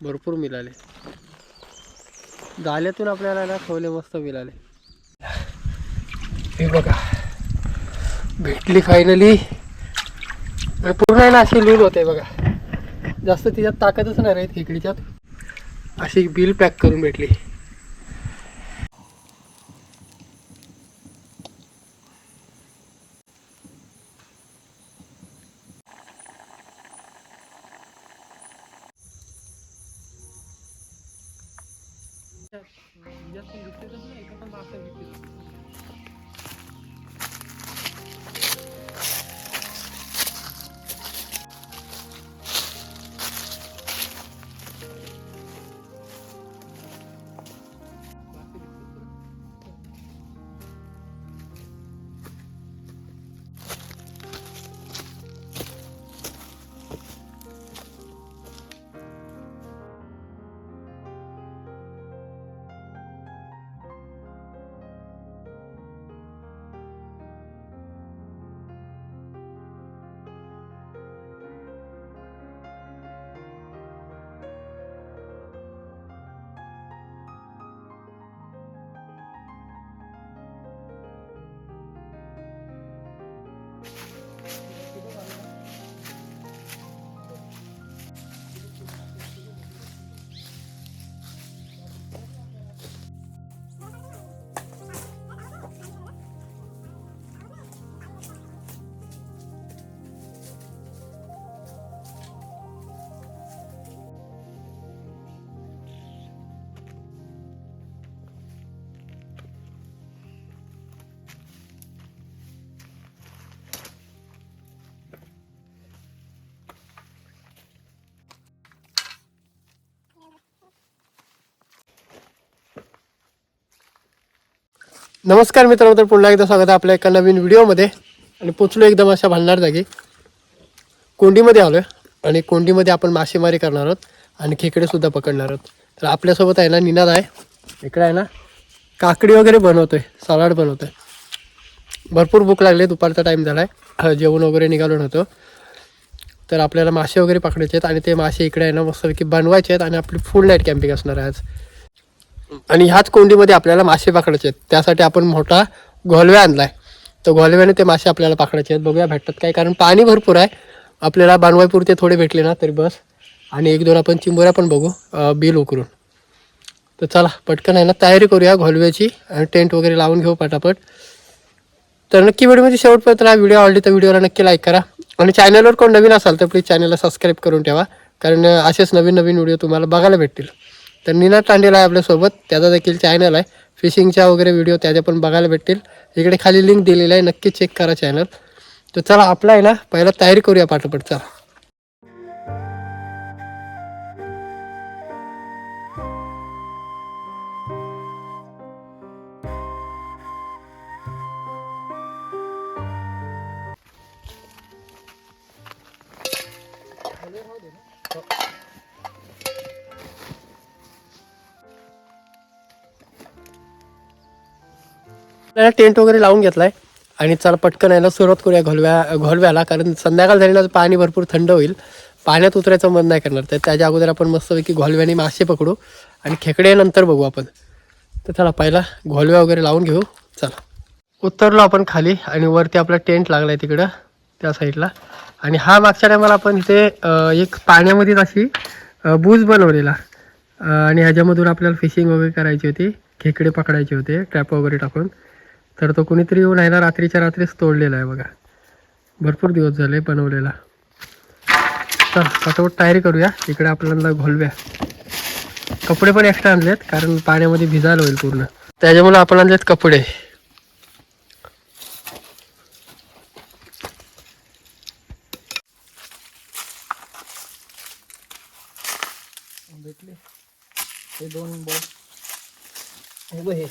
भरपूर मिळाले. गाल्यातून आपल्याला ना खवले मस्त मिळाले. हे बघा. भेटली फायनली पूर्ण आहे ना अशी लूल होते बघा. जास्त तिच्यात ताकदच नाही राहीत खेकडीच्यात. अशी बिल पॅक करून भेटली. नमस्कार मित्रांनो तर पुन्हा एकदा स्वागत आहे आपल्या एका नवीन व्हिडिओमध्ये. आणि पोचलो एकदम अशा भांडणार जागी. कोंडीमध्ये आलो आहे आणि कोंडीमध्ये आपण मासेमारी करणार आहोत. आणि खेकडेसुद्धा पकडणार आहोत. तर आपल्यासोबत आहे ना निनाद आहे. इकडे आहे ना काकडी वगैरे बनवतो आहे सलाड बनवतो आहे भरपूर भूक लागली दुपारचा टाईम झाला आहे जेवण वगैरे निघालो नव्हतो. तर आपल्याला मासे वगैरे पकडायचे आहेत आणि ते मासे इकडे आहे ना मस्तपैकी बनवायचे आहेत आणि आपली फुल नाईट कॅम्पिंग असणार आहे आज. आणि ह्याच कोंडीमध्ये आपल्याला मासे पकडायचे आहेत. त्यासाठी आपण मोठा घोलव्या आणलाय. तर घोलव्याने ते मासे आपल्याला पकडायचे आहेत. बघूया भेटतात काय? कारण पाणी भरपूर आहे. आपल्याला बानवाईपुरते थोडे भेटले ना तरी बस. आणि एक दोन आपण चिंबोऱ्या पण बघू बिल उकरून. तर चला पटकन आहे ना तयारी करूया घोलव्याची. आणि टेंट वगैरे लावून घेऊ पटापट. तर नक्की व्हिडिओमध्ये शेवटपर्यंत हा व्हिडिओ आवडली तर व्हिडिओला नक्की लाईक करा. आणि चॅनलवर कोण नवीन असाल तर प्लीज चॅनलला सबस्क्राईब करून ठेवा. कारण असेच नवीन नवीन व्हिडिओ तुम्हाला बघायला भेटतील. तर निनाद तांडेला आहे आपल्यासोबत. त्याचा देखील चॅनल आहे. फिशिंगच्या वगैरे व्हिडिओ त्याच्या पण बघायला भेटतील. इकडे खाली लिंक दिलेली आहे. नक्की चेक करा चॅनल तर चला आपला आहे ना पहिला तयारी करूया पाठोपाठ. चला. आपल्याला टेंट वगैरे लावून घेतलाय. आणि चला पटकन यायला सुरुवात करूया घोलव्या घोलव्याला. कारण संध्याकाळ झाली ना पाणी भरपूर थंड होईल. पाण्यात उतरायचं मन नाही करणार. तर त्याच्या अगोदर आपण मस्तपैकी घोलव्याने मासे पकडू. आणि खेकडे नंतर बघू आपण. तर चला पहिला घोलव्या वगैरे लावून घेऊ. चला. उतरलो आपण खाली आणि वरती आपला टेंट लागलाय तिकडं त्या साईडला. आणि हा मागच्या टायमाला आपण इथे एक पाण्यामध्येच अशी बूज बनवलेला. आणि ह्याच्यामधून आपल्याला फिशिंग वगैरे करायची होती. खेकडे पकडायचे होते ट्रॅप वगैरे टाकून. तर तो कुणीतरी येऊन आहे ना रात्रीच्या रात्रीच तोडलेला आहे बघा. भरपूर दिवस झाले बनवलेला. तर पटवट तयारी करूया. इकडे आपल्याला घोलव्या. कपडे पण एक्स्ट्रा आणलेत कारण पाण्यामध्ये भिजायला होईल पूर्ण. त्याच्यामुळे आपण आणलेत कपडे. भेटले. हे दोन बॉल हे.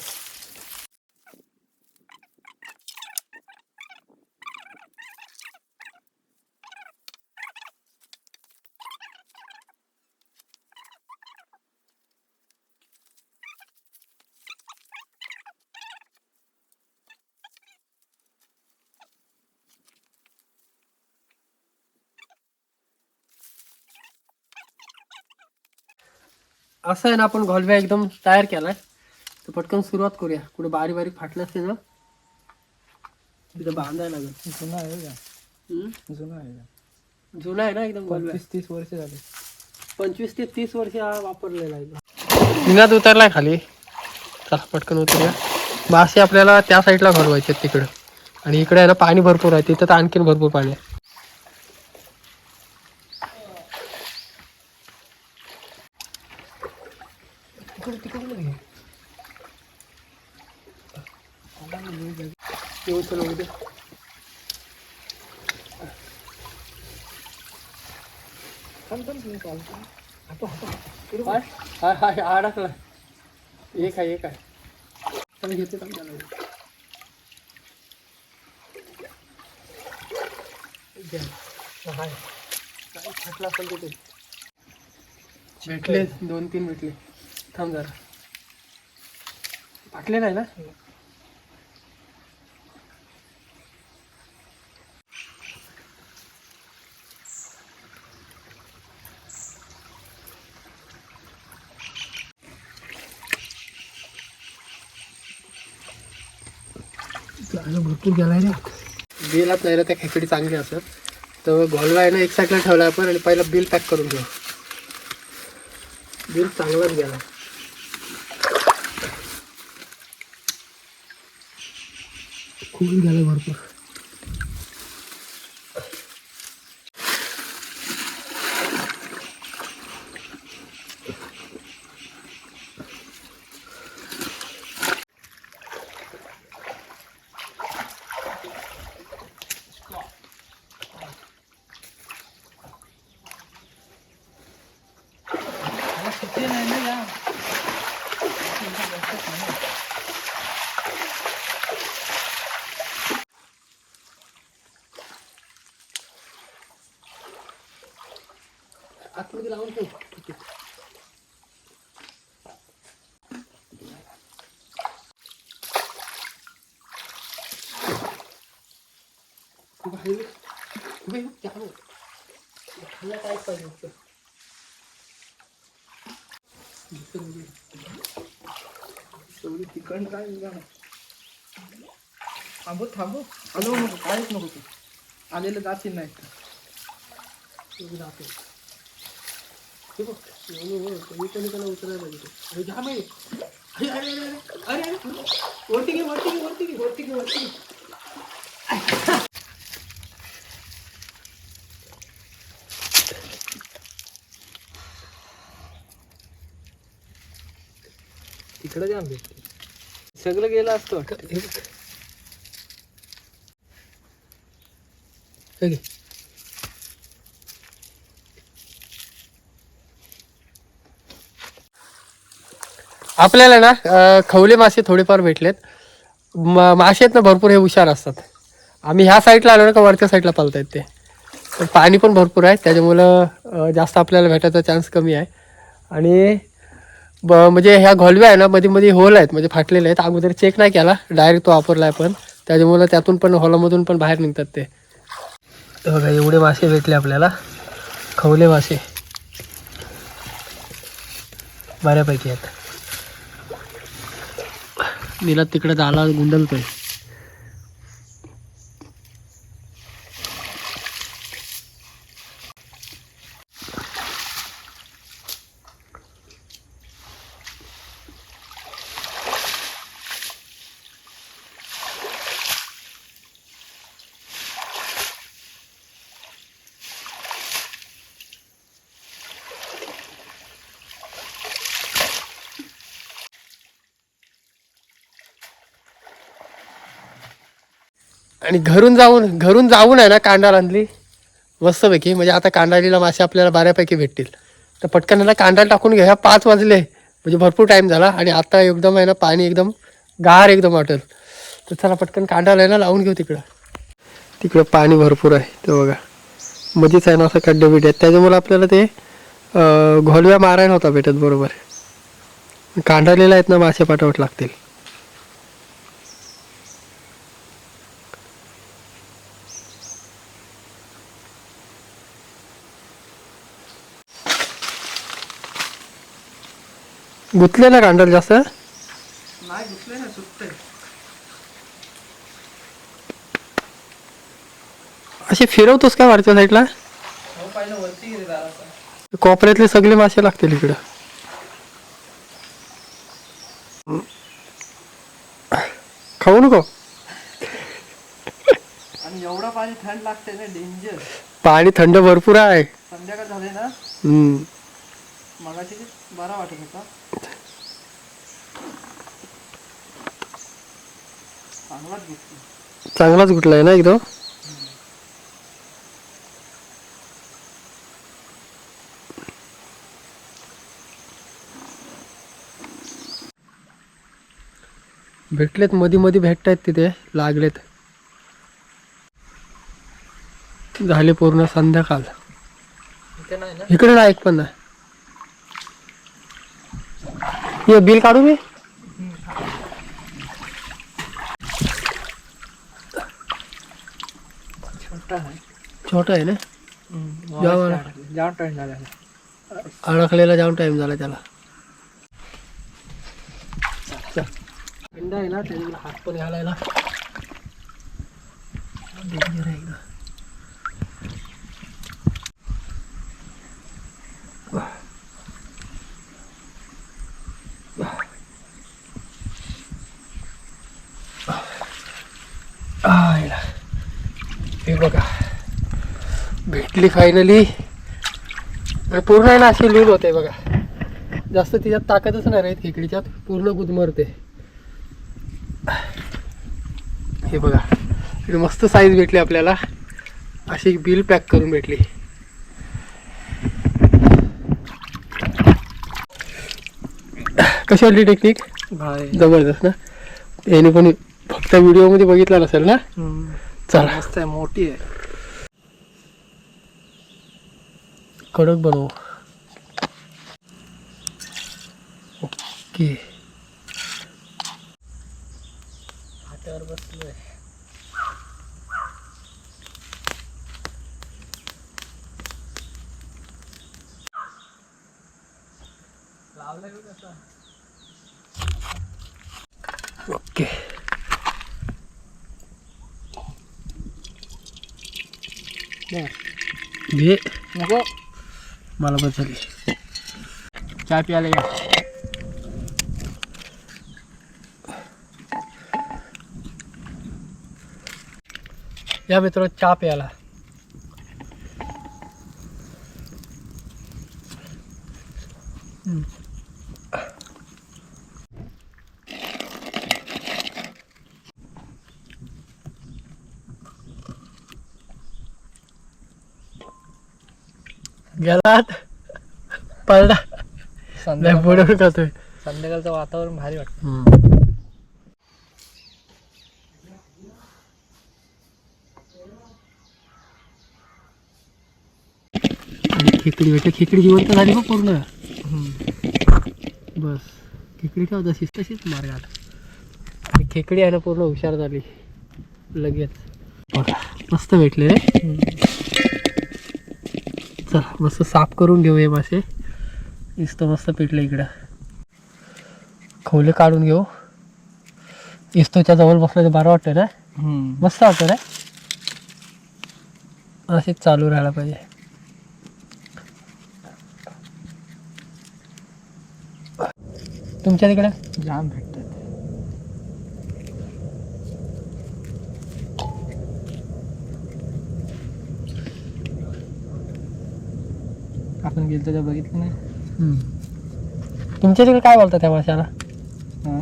असं आहे ना आपण घोलव्या एकदम तयार केलाय. तर पटकन सुरुवात करूया. कुठे बारीक बारीक फाटलं असते ना तिथं बांधायला लागेल. जुना आहे का? जुना आहे का? जुना आहे ना एकदम पंचवीस तीस वर्ष झाली. पंचवीस ते तीस वर्ष हा वापरलेला आहे निनाद उतरलाय खाली. चला पटकन उतरूया. मासे आपल्याला त्या साईडला घालवायचे तिकडं. आणि इकडे आहे ना पाणी भरपूर आहे. तिथं तर आणखीन भरपूर पाणी आहे. हाय हाय हाय अडकला एक आहे एक आहे पण घेते हाय काय फाटला असेल तिथे भेटले दोन तीन भेटले. थांब जरा. फाटले नाही ना? भरपूर गेलाय रे. बिलाच नाही ना त्या खेकडी चांगली असत तर घोलवा आहे ना एक साईडला ठेवला आपण आणि पहिला बिल पॅक करून घेऊ. बिल चांगलाच गेला खूप गेला भरपूर. बाहेर उभे हो, त्या काय पाहिजे होतं. इकडे उभे. एवढी तिकड काय निघा थांबू थांबू हलवू नको काहीच नको तू आलेलं जातील नाही उभे राहतो. हे कमी कमी त्याला उतरायला पाहिजे. अरे जा बाई. अरे, अरे, अरे, अरे, अरे, अरे, वरती घे, वरती घे, वरती घे, वरती घे, वरती घे. जाम भेटते सगळं गेलं असतं. आपल्याला ना खवले मासे थोडेफार भेटलेत. मासे आहेत ना भरपूर हे हुशार असतात. आम्ही ह्या साईडला आलो ना का वरच्या साईडला पालतायत ते. पण पाणी पण भरपूर आहे. त्याच्यामुळं जास्त आपल्याला भेटायचा चान्स कमी आहे. आणि म्हणजे ह्या घोलव्या आहे ना मध्ये मध्ये होल आहेत म्हणजे फाटलेले आहेत. अगोदर चेक नाही केला डायरेक्ट तो वापरला आहे पण. त्याच्यामुळं त्यातून पण हॉलमधून पण बाहेर निघतात ते. बघा एवढे मासे भेटले आपल्याला. खवले मासे बऱ्यापैकी आहेत. निला तिकडे जाला गुंडलतोय. आणि घरून जाऊन घरून जाऊन आहे ना कांडा आणली. मस्तपैकी. म्हणजे आता कांडालीला मासे आपल्याला बऱ्यापैकी भेटतील. तर पटकन याला कांडाला टाकून घ्या. पाच वाजले. म्हणजे भरपूर टाईम झाला. आणि आता एकदम आहे ना पाणी एकदम गार एकदम वाटेल. तर चला पटकन कांडाला आहे ना लावून घेऊ तिकडं. तिकडं पाणी भरपूर आहे. ते बघा. मध्येच आहे ना असं खड्डे बिड्डे आहेत. त्याच्यामुळे आपल्याला ते घोलव्या मारायला नव्हता भेटत. बरोबर कांडालेला आहेत ना मासे पाठवत लागतील. गुंतले ना कांडल जास्त? नाही घुसले ना सुटते असे फिरवतोस का वरच्या साईडला? हो कोपऱ्यातले सगळे मासे लागतील इकडं. खाऊ नको. आणि एवढा पाणी थंड लागते ना डेंजर पाणी थंड भरपूर आहे. संध्याकाळ झाले ना? हम्म. मगाशी बरा वाटत होता चांगलाच घेतली. चांगलाच गुटलाय ना एकदम? भेटलेत मधी मधी भेटतायत तिथे लागलेत. झाले पूर्ण संध्याकाळ. इथे नाही ना? इकडे ना एक पण नाही. हे बिल काढू मी छोटा आहे छोटा आहे ना. टाइम झाला अडकलेला जाऊन टाइम झाला त्याला थंड आहे ना त्याला हात पण घालायला Danger आहे एकदम. बघा. भेटली फायनली पूर्ण आहे ना अशी लूल होते बघा. जास्त तिच्यात ताकदच नाही राहत खेकडीच्यात पूर्ण गुदमरते. हे बघा. मस्त साईज भेटली आपल्याला. अशी बिल पॅक करून भेटली. कशी वाटली टेक्निक जबरदस्त ना? याने कोणी फक्त व्हिडिओमध्ये बघितला नसेल ना? चला. मस्त आहे मोठी आहे. कडक बनवू. ओके. हातावर बसलोय. लावलं कसं ओके. घे. नको. मला बस झाली. चहा प्यायला या. या मित्र चहा प्यायला. गेलात पडला. नाही संध्याकाळ पुढे खातोय संध्याकाळचं वातावरण भारी वाटतं. आणि खेकडी भेटली. खेकडी जिवंत झाली बघ पूर्ण. बस. खेकडी होता तशीच तशीच मार्गात. आणि खेकडी आहे ना पूर्ण हुशार झाली. लगेच. बघा मस्त भेटले रे. चला मस्त साफ करून घेऊ हे मासे. नुसतं मस्त पेटलं इकडं. खवले काढून घेऊ. इस्तोच्या जवळ बसलं तर बरं वाटतं ना मस्त वाटतं ना असेच चालू राहायला पाहिजे. तुमच्या तिकडे? जाम भेटतात आपण गेलतो त्या बघितलं नाही. तुमच्या तिकडे काय बोलतात त्या माशाला? हा?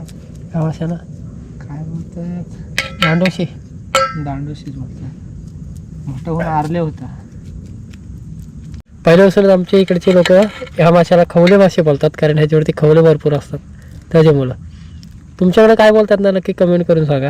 त्या माशाला? काय बोलतात? दांडोशी. दांडोशीच बोलतात. मोठं होऊन आरले होता पहिल्यापासूनच आमच्या इकडचे लोक ह्या माशाला खवले मासे बोलतात कारण ह्याच्यावरती खवले भरपूर असतात. त्याच्यामुळं. तुमच्याकडे काय बोलतात ना नक्की कमेंट करून सांगा.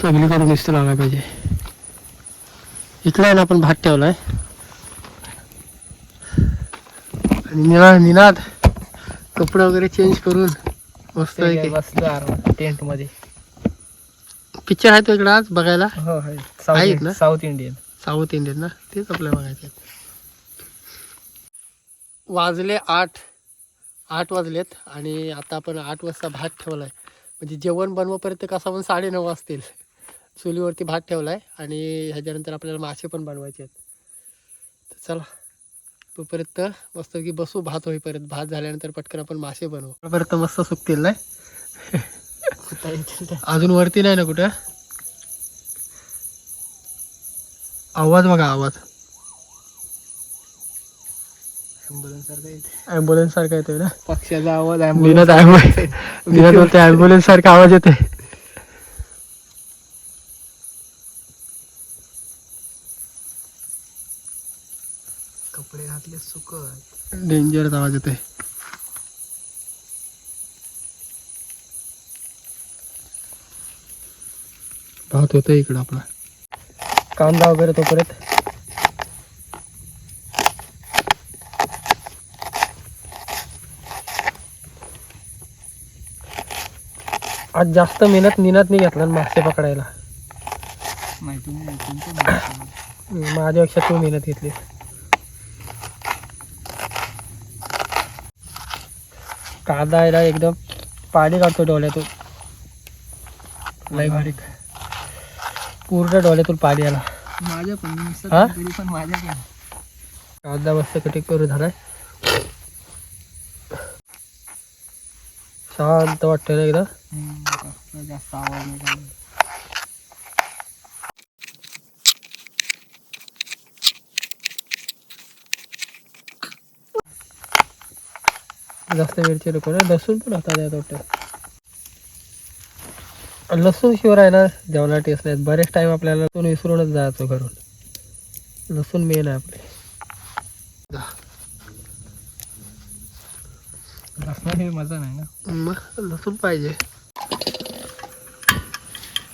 सगळीकडे नुसतं लागायला पाहिजे. इकडे आहे ना आपण भात ठेवलाय. आणि निना निनाद कपडे वगैरे चेंज करून मस्त आहे टेंटमध्ये. पिक्चर आहेत वेगळा आज बघायला. हो आहे आहेत ना? साऊथ इंडियन साऊथ इंडियन ना? तेच आपल्याला बघायचं आहे. वाजले आठ आठ वाजलेत आणि आता आपण आठ वाजता भात ठेवलाय. म्हणजे जेवण बनवपर्यंत कसं पण साडेनऊ वाजतील. चुलीवरती भात ठेवलाय आणि ह्याच्यानंतर आपल्याला मासे पण बनवायचे आहेत. तर चला तोपर्यंत मस्त की बसू भात होईपर्यंत. भात झाल्यानंतर पटकन आपण मासे बनवू. तोपर्यंत मस्त सुकतील नाही? अजून वरती नाही ना कुठं? आवाज बघा आवाज. ॲम्ब्युलन्स सारखा येतोय. ना? पक्ष्याचा आवाज ॲम्ब्युलन्स ॲम्ब्युलन्स सारखा आवाज येते डेंजरच आवाज येते भात होतं इकडं आपला. कांदा वगैरे तोपर्यंत. आज जास्त मेहनत निनत नाही घेतला मासे पकडायला माझ्यापेक्षा तू मेहनत घेतली कांदा आहे एकदम पाणी काढतो डोळ्यातून. लय बारीक पूर्ण डोळ्यातून पाणी आला. माझ्या पण माझ्या पण. कांदा मस्त कटिंग करून झालाय. शांत वाटतं ना एकदा? जास्त आवाज नाही जास्त नको ना लसूण पण हातात यात वाटतं लसूण आहे ना जेवणा टेस्ट नाहीत. बरेच टाइम आपल्याला लसूण विसरूनच जायचो घरून. लसूण मेन आहे आपले. हे मजा नाही ना. मग लसूण पाहिजे.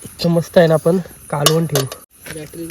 इतकं मस्त आहे ना आपण कालवून ठेवू. बॅटरी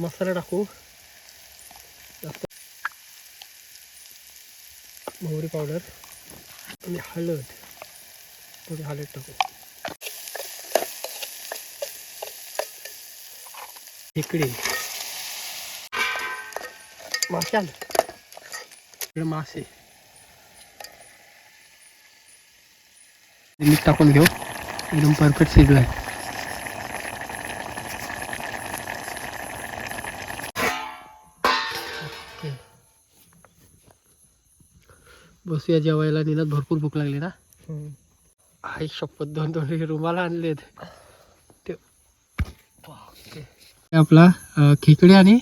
मसाला टाकू. जास्त मोहरी पावडर आणि हळद. थोडी हळद टाकू. इकडे. मासे इकडे मासे. मीठ टाकून घेऊ. एकदम परफेक्ट शिजलाय. ओके. बसूया जेवायला. निनात भरपूर भूक लागली ना. आई शपथ दोन दोन रुमाला आणलेत. ते आपला खेकडे आणि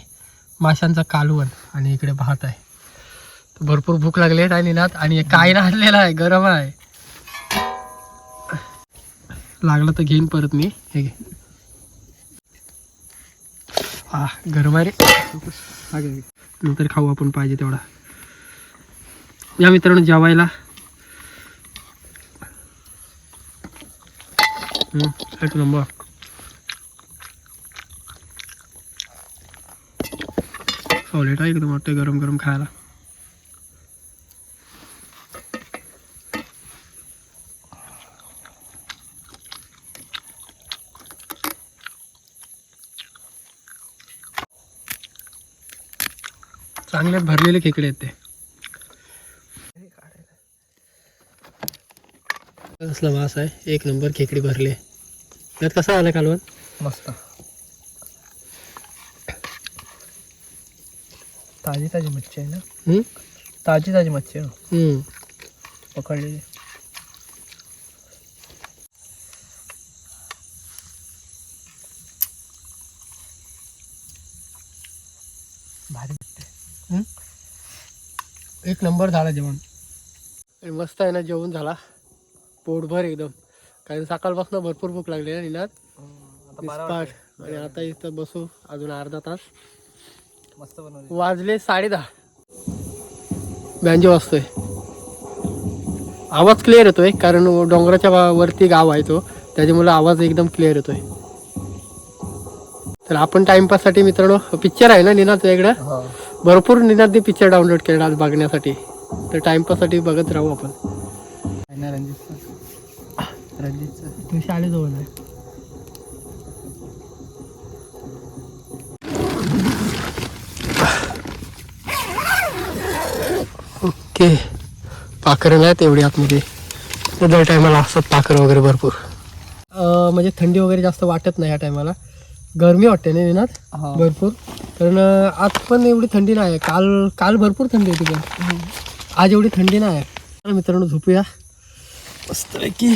माशांचा कालवण आणि इकडे भात आहे. भरपूर भूक लागली आहे आणि निनात. आणि काय ना आणलेला आहे गरम आहे. लागलं तर घेईन परत मी. हे घे. हा गरम आहे रे. नंतर खाऊ आपण पाहिजे तेवढा. या मित्रांनो जेवायला. एक नंबर सॉलिड आहे एकदम वाटतं गरम गरम खायला. चांगले भरलेले खेकडे आहेत ते. कसला मास आहे. एक नंबर खेकडी भरले. त्यात कसा आला कालवण? मस्त. ताजी ताजी मच्छी आहे ना? हम्म? ताजी ताजी मच्छी आहे. हम्म. पकडलेली एक नंबर झाला जेवण. मस्त आहे ना जेवण झाला. पोटभर एकदम. कारण सकाळपासून भरपूर भूक लागली ना निनाद? पाठ आणि आता इथं बसू अजून अर्धा तास. मस्त वाजले साडे दहा. बँजो वाजतोय. आवाज क्लिअर येतोय कारण डोंगराच्या वरती गाव आहे तो. त्याच्यामुळे आवाज एकदम क्लिअर येतोय. तर आपण टाइमपाससाठी मित्रांनो पिक्चर आहे ना निनादचा इकडं हो. भरपूर निनादने पिक्चर डाउनलोड केला आज बघण्यासाठी. तर टाइमपाससाठी बघत राहू आपण. तू शाळेजवळ आहे. ओके. पाखरं नाहीत एवढी आतमध्ये. दर टायमाला असतात पाखरं वगैरे भरपूर. अं, म्हणजे थंडी वगैरे जास्त वाटत नाही या टायमाला गरमी वाटते ना निनाद हो. भरपूर. कारण आज पण एवढी थंडी नाही आहे. काल काल भरपूर थंडी होती पण. आज एवढी थंडी नाही आहे. चला मित्रांनो झोपूया. मस्त की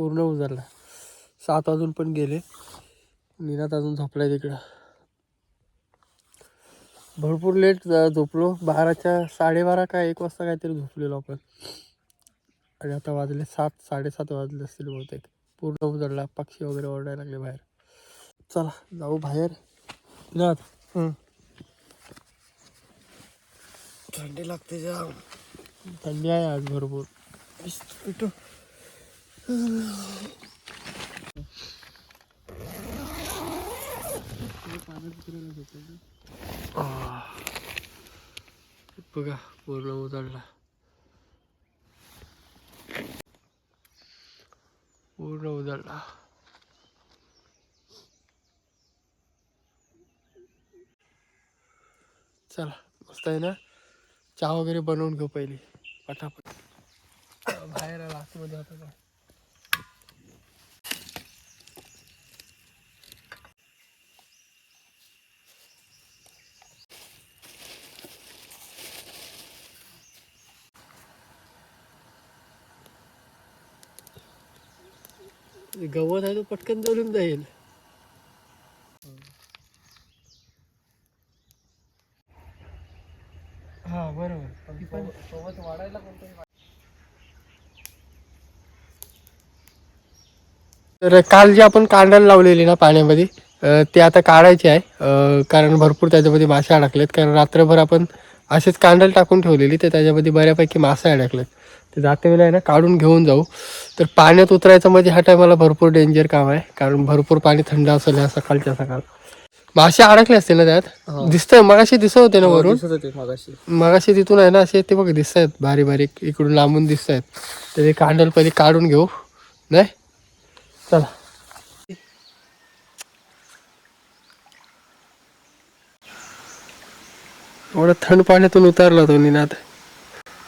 पूर्ण उजाडला. सात वाजून पण गेले. निनात अजून झोपलाय तिकडं. भरपूर लेट झोपलो. बाराच्या साडेबारा का एक वाजता काहीतरी झोपलेलो आपण. आणि आता वाजले सात साडेसात वाजले असतील बहुतेक. पूर्ण उजडला. पक्षी वगैरे ओरडायला लागले बाहेर. चला जाऊ बाहेर. निनाद. थंडी लागते जाम. थंडी आहे आज भरपूर. बघा पूर्ण उजळला पूर्ण उजळला चला मस्त आहे ना? चहा वगैरे बनवून घेऊ पहिली. पटापट. बाहेर आला आतमध्ये होता गवत आहे तो पटकन जळून जाईल. हा बरोबर. सोबत वाढायला कोणतंही तर काल जे आपण कांडण लावलेली ना पाण्यामध्ये ते आता काढायचे आहे. कारण भरपूर त्याच्यामध्ये मासे अडकलेत. कारण रात्रभर आपण असेच कांडल टाकून ठेवलेली तर त्याच्यामध्ये बऱ्यापैकी मासे अडकलेत. ते जाते वेळेला आहे ना काढून घेऊन जाऊ. तर पाण्यात उतरायचं म्हणजे हा टायमाला भरपूर डेंजर काम आहे. कारण भरपूर पाणी थंड असेल ह्या सकाळच्या सकाळ. मासे अडकले असतील ना त्यात? दिसतंय मगाशी दिसत होते ना वरून? होते मगाशी. मगाशी तिथून आहे ना असे ते बघ दिसत आहेत बारीक बारीक इकडून लांबून दिसत आहेत तर ते कांडल पहिले काढून घेऊ. नाही? चला. एवढं थंड पाण्यातून उतरला तो निनाद.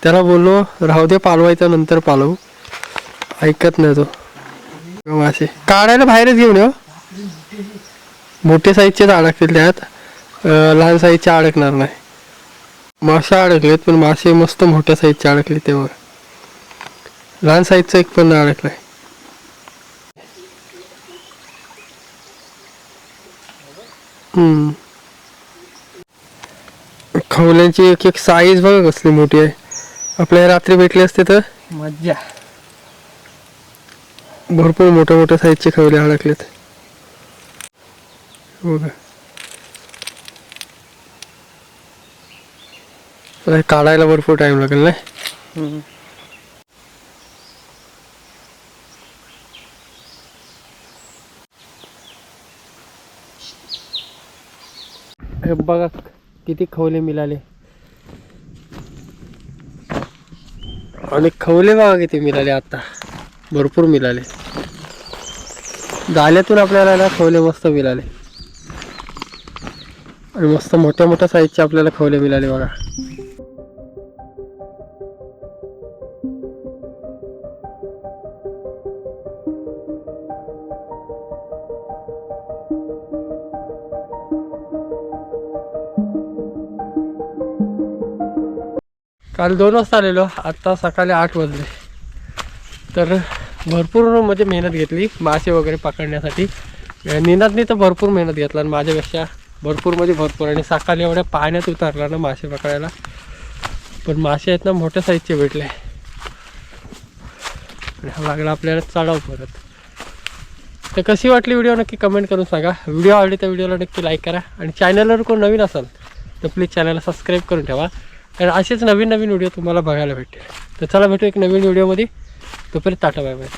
त्याला बोललो राहू दे पालवायचा नंतर पालवू. ऐकत नाही तो. मासे काढायला बाहेरच घेऊन ये हो. मोठे साईजचेच अडकतील त्यात. लहान साईजचे अडकणार नाही. मासे अडकलेत पण मासे मस्त मोठ्या साईजचे अडकले तेव्हा. लहान साईजचं एक पण अडकलाय हम्म. खवल्यांची एक एक साईज बघा कसली मोठी आहे. आपल्या रात्री भेटली असते तर? मज्जा. भरपूर मोठ्या मोठ्या साईजचे खवले अडकलेत बघा. काढायला भरपूर टाइम लागेल नाही? हे बघा किती खवले मिळाले. आणि खवले बघा किती मिळाले आता. भरपूर मिळाले. गाल्यातून आपल्याला ना खवले मस्त मिळाले. आणि मस्त मोठ्या मोठ्या साईजचे आपल्याला खवले मिळाले बघा. काल दोन वाजता आलेलो आत्ता सकाळी आठ वाजले. तर भरपूर म्हणजे मेहनत घेतली मासे वगैरे पकडण्यासाठी. निनादनी तर भरपूर मेहनत घेतला आणि माझ्यापेक्षा भरपूर म्हणजे भरपूर. आणि सकाळी एवढ्या पाण्यात उतरला ना मासे पकडायला. पण मासे आहेत ना मोठ्या साईजचे भेटले. आणि हा लागला आपल्याला चढाव परत. तर कशी वाटली व्हिडिओ नक्की कमेंट करून सांगा. व्हिडिओ आवडली तर व्हिडिओला नक्की लाईक करा. आणि चॅनलवर कोण नवीन असाल तर प्लीज चॅनलला सबस्क्राईब करून ठेवा. कारण असेच नवीन नवीन व्हिडिओ तुम्हाला बघायला भेटतील तर चला भेटू एक नवीन व्हिडिओमध्ये. तोपर्यंत टाटा बाय बाय.